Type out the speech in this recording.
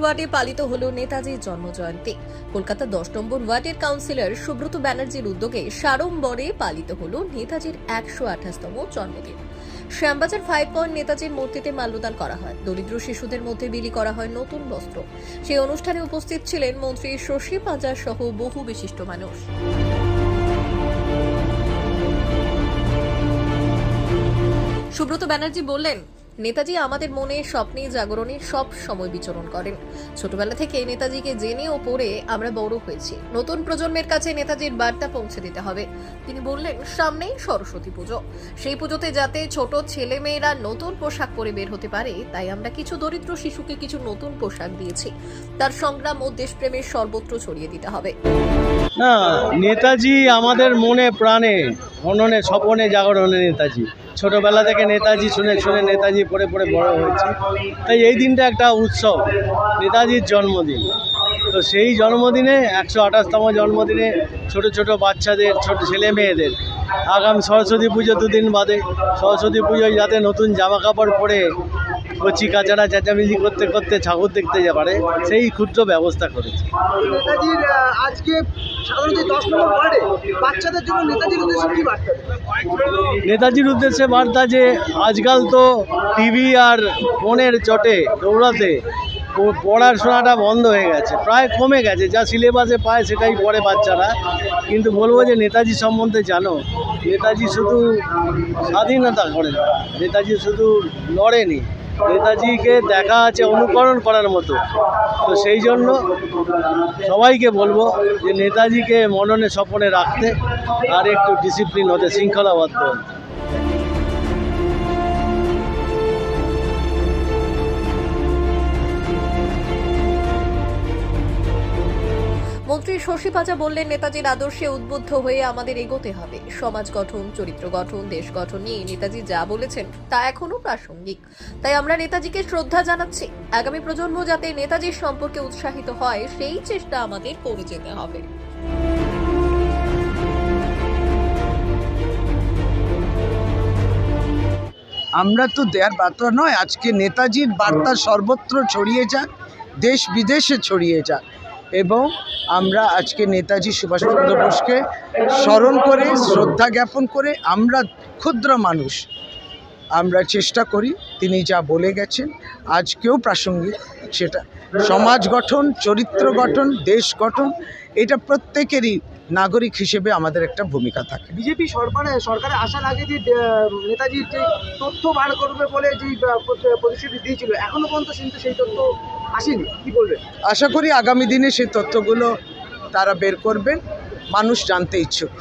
ওয়ার্ডে পালিত হল নেতাজির জন্মজয়ন্তী। কলকাতা দশ নম্বর ওয়ার্ডের কাউন্সিলর সুব্রত ব্যানার্জির উদ্যোগে সাড়ম্বরে পালিত হল নেতাজির একশো আঠাশতম জন্মদিন। শ্যামবাজার ফাইভ পয়েন্ট নেতাজির মূর্তিতে মাল্যদান করা হয়। দরিদ্র শিশুদের মধ্যে বিলি করা হয় নতুন বস্ত্র। সেই অনুষ্ঠানে উপস্থিত ছিলেন মন্ত্রী শশী পাজার সহ বহু বিশিষ্ট মানুষ। সুব্রত ব্যানার্জি বললেন নেতাজি আমাদের মনে স্বপ্নে জাগরণে সব সময় বিচরণ করেন। ছোটবেলা থেকে নেতাজিকে জেনে ও পড়ে আমরা বড় হয়েছি। নতুন প্রজন্মের কাছে নেতাজির বার্তা পৌঁছে দিতে হবে। তিনি বললেন, সামনেই সরস্বতী পুজো। সেই পুজোতে যাতে ছোট ছেলে মেয়েরা নতুন পোশাক পরে বের হতে পারে, তাই আমরা কিছু দরিদ্র শিশুকে কিছু নতুন পোশাক দিয়েছি। তার সংগ্রাম ও দেশপ্রেমের সর্বত্র ছড়িয়ে দিতে হবে। না, নেতাজি আমাদের মনে, প্রাণে, মননে, স্বপনে জাগরণে নেতাজি। ছোটবেলা থেকে নেতাজি শুনে শুনে নেতাজি পড়ে পড়ে বড় হয়েছে। তাই এই দিনটা একটা উৎসব, নেতাজির জন্মদিন। তো সেই জন্মদিনে, একশো আঠাশতম জন্মদিনে ছোট ছোট বাচ্চাদের, ছোট ছেলে মেয়েদের, আগাম সরস্বতী পুজো দুদিন বাদে। সরস্বতী পুজোয় যাতে নতুন জামা কাপড় পরে কচি কাচারা চেঁচামেচি করতে করতে ঠাকুর দেখতে যা পারে সেই ক্ষুদ্র ব্যবস্থা করেছে। নেতাজির আজকে বাচ্চাদের জন্য উদ্দেশ্যে কি বার্তা নেতাজির উদ্দেশ্যে বার্তা যে আজকাল তো টিভি আর ফোনের চটে দৌড়াতে পড়াশোনাটা বন্ধ হয়ে গেছে প্রায় কমে গেছে যা সিলেবাসে পায় সেটাই পড়ে বাচ্চারা। কিন্তু বলব যে নেতাজি সম্বন্ধে জানো নেতাজি শুধু স্বাধীনতা করেন নেতাজি শুধু লড়েনি। নেতাজিকে দেখা আছে, অনুকরণ করার মতো। তো সেই জন্য সবাইকে বলব যে নেতাজিকে মননে স্বপনে রাখতে আর একটু ডিসিপ্লিন হতে, শৃঙ্খলাবদ্ধ হতে। মন্ত্রী শশী পাজা বললেন, নেতাজির আদর্শে উদ্বুদ্ধ হয়ে আমাদের এগোতে হবে। সমাজ গঠন, চরিত্র গঠন, দেশ গঠন নিয়ে নেতাজি যা বলেছেন, তা এখনও প্রাসঙ্গিক। তাই আমরা নেতাজিকে শ্রদ্ধা জানাচ্ছি। আগামী প্রজন্ম যাতে নেতাজির সম্পর্কে উৎসাহিত হয়, সেই চেষ্টা আমাদের করে যেতে হবে। আমরা তো দেয়ার বার্তা নয়, আজকে নেতাজির বার্তা সর্বত্র ছড়িয়ে যাক, দেশ বিদেশে ছড়িয়ে যাক। এবং আমরা আজকে নেতাজি সুভাষচন্দ্র বোসকে স্মরণ করে, শ্রদ্ধা জ্ঞাপন করে আমরা ক্ষুদ্র মানুষ। আমরা চেষ্টা করি, তিনি যা বলে গেছেন, আজকেও প্রাসঙ্গিক সেটা। সমাজ গঠন, চরিত্র গঠন, দেশ গঠন, এটা প্রত্যেকেরই নাগরিক হিসেবে আমাদের একটা ভূমিকা থাকে। বিজেপি সরকারে সরকারে আসার আগে যে নেতাজির যে তথ্য বার করবে বলে যে প্রতিশ্রুতি দিয়েছিল এখনও পর্যন্ত কিন্তু সেই তথ্য আসেনি। কি বলবে আশা করি আগামী দিনে সেই তথ্যগুলো তারা বের করবেন মানুষ জানতে ইচ্ছুক।